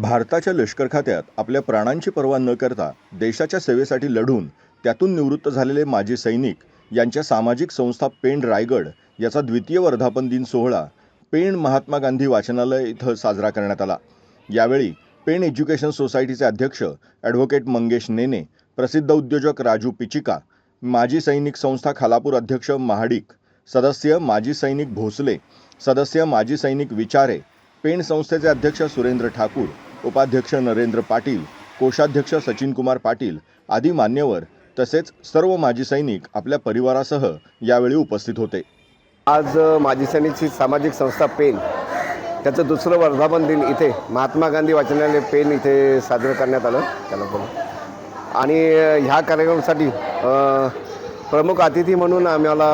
भारताच्या लष्कर खात्यात आपल्या प्राणांची पर्वा न करता देशाच्या सेवेसाठी लढून त्यातून निवृत्त झालेले माजी सैनिक यांच्या सामाजिक संस्था पेण रायगड याचा द्वितीय वर्धापन दिन सोहळा पेण महात्मा गांधी वाचनालय इथं साजरा करण्यात आला. यावेळी पेण एज्युकेशन सोसायटीचे अध्यक्ष ॲडव्होकेट मंगेश नेने प्रसिद्ध उद्योजक राजू पिचिका माजी सैनिक संस्था खालापूर अध्यक्ष महाडिक सदस्य माजी सैनिक भोसले सदस्य माजी सैनिक विचारे पेण संस्थेचे अध्यक्ष सुरेंद्र ठाकूर उपाध्यक्ष नरेंद्र पाटील कोषाध्यक्ष सचिनकुमार पाटील आदी मान्यवर तसेच सर्व माजी सैनिक आपल्या परिवारासह यावेळी उपस्थित होते. आज माजी सैनिकची सामाजिक संस्था पेन त्याचं दुसरं वर्धापन दिन इथे महात्मा गांधी वाचनालय पेन इथे साजरं करण्यात आलं. त्याला बोला. आणि ह्या कार्यक्रमासाठी प्रमुख अतिथी म्हणून आम्हाला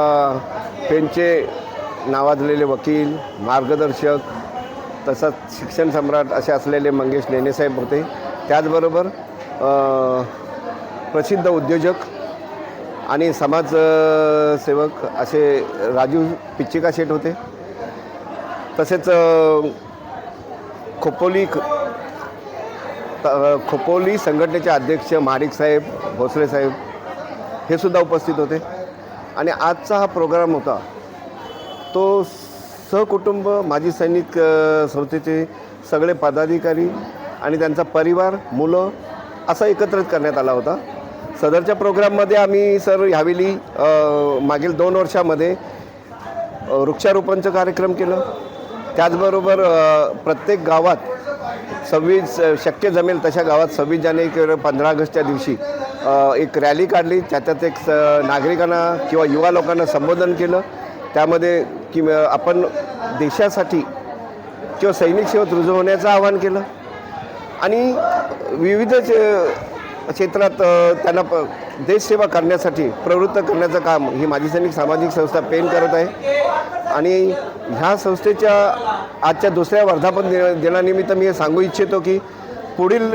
पेनचे नावाजलेले वकील मार्गदर्शक तसंच शिक्षण सम्राट असे असलेले मंगेश नेनेसाहेब होते. त्याचबरोबर प्रसिद्ध उद्योजक आणि समाजसेवक असे राजू पिच्चिका शेठ होते. तसेच खोपोली ख- त- खोपोली संघटनेचे अध्यक्ष माडिक साहेब भोसले साहेब हे सुद्धा उपस्थित होते. आणि आजचा हा प्रोग्राम होता तो सहकुटुंब माजी सैनिक संस्थेचे सगळे पदाधिकारी आणि त्यांचा परिवार मुलं असा एकत्रित करण्यात आला होता. सदरच्या प्रोग्राममध्ये आम्ही सर ह्यावेळी मागील दोन वर्षामध्ये वृक्षारोपणचं कार्यक्रम केलं. त्याचबरोबर प्रत्येक गावात सव्वीस शक्य जमेल तशा गावात सव्वीस जानेवारी किंवा पंधरा ऑगस्टच्या दिवशी एक रॅली काढली. त्याच्यात एक स नागरिकांना किंवा युवा लोकांना संबोधन केलं. त्यामध्ये की आपण देशासाठी किंवा सैनिक सेवेत रुजू होण्याचं आवाहन केलं. आणि विविध क्षेत्रात त्यांना प देशसेवा करण्यासाठी प्रवृत्त करण्याचं काम ही माझी सैनिक सामाजिक संस्था पेन करत आहे. आणि ह्या संस्थेच्या आजच्या दुसऱ्या वर्धापन दिन दिनानिमित्त मी हे सांगू इच्छितो की पुढील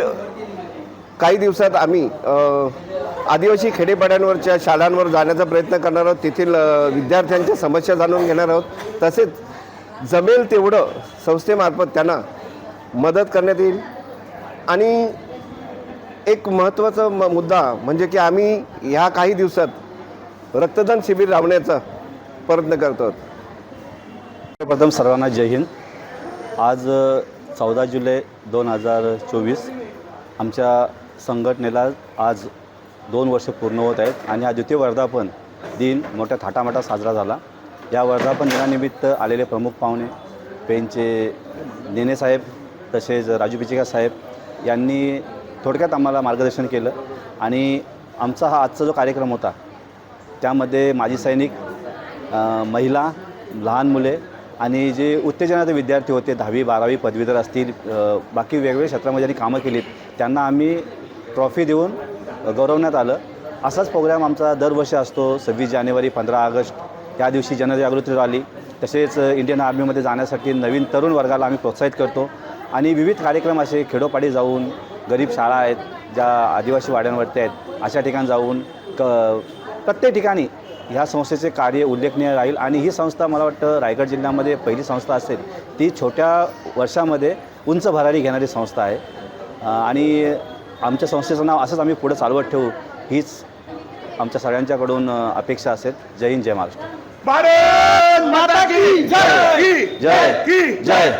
काही दिवसात आम्ही आदिवासी खेडेपाड्यांवरच्या शाळांवर जाण्याचा प्रयत्न करणार आहोत. तेथील विद्यार्थ्यांच्या समस्या जाणून घेणार आहोत. तसेच जमेल तेवढं संस्थेमार्फत त्यांना मदत करण्यात येईल. आणि एक महत्त्वाचा म मुद्दा म्हणजे की आम्ही ह्या काही दिवसात रक्तदान शिबिर लावण्याचा प्रयत्न करतो आहोत. प्रथम सर्वांना जय हिंद. आज चौदा जुलै दोन हजार चोवीस आमच्या संघटनेला आज दोन वर्ष पूर्ण होत आहेत. आणि हा द्वितीय वर्धापन दिन मोठ्या थाटामाटात साजरा झाला. या वर्धापन दिनानिमित्त आलेले प्रमुख पाहुणे पेनचे नेनेसाहेब तसेच राजू पिचिका साहेब यांनी थोडक्यात आम्हाला मार्गदर्शन केलं. आणि आमचा हा आजचा जो कार्यक्रम होता त्यामध्ये माजी सैनिक महिला लहान मुले आणि जे उत्तेजनाचे विद्यार्थी होते दहावी बारावी पदवीधर असतील बाकी वेगवेगळ्या क्षेत्रामध्ये ज्यांनी कामं केलीत त्यांना आम्ही ट्रॉफी देऊन गौरवण्यात आलं. असाच प्रोग्राम आमचा दरवर्षी असतो. सव्वीस जानेवारी पंधरा ऑगस्ट या दिवशी जनजागृती रॅली. तसेच इंडियन आर्मीमध्ये जाण्यासाठी नवीन तरुण वर्गाला आम्ही प्रोत्साहित करतो. आणि विविध कार्यक्रम असे खेडोपाडी जाऊन गरीब शाळा आहेत ज्या आदिवासी वाड्यांवरती आहेत अशा ठिकाणी जाऊन क प्रत्येक ठिकाणी ह्या संस्थेचे कार्य उल्लेखनीय राहील. आणि ही संस्था मला वाटतं रायगड जिल्ह्यामध्ये पहिली संस्था असेल. ती छोट्या वर्षामध्ये उंच भरारी घेणारी संस्था आहे. आणि आमच्या संस्थेचं नाव असंच आम्ही पुढे चालवत ठेवू. हीच आमच्या सगळ्यांच्याकडून अपेक्षा असेल. जय हिंद जय महाराष्ट्र. भारत माता की जय! जय! जय!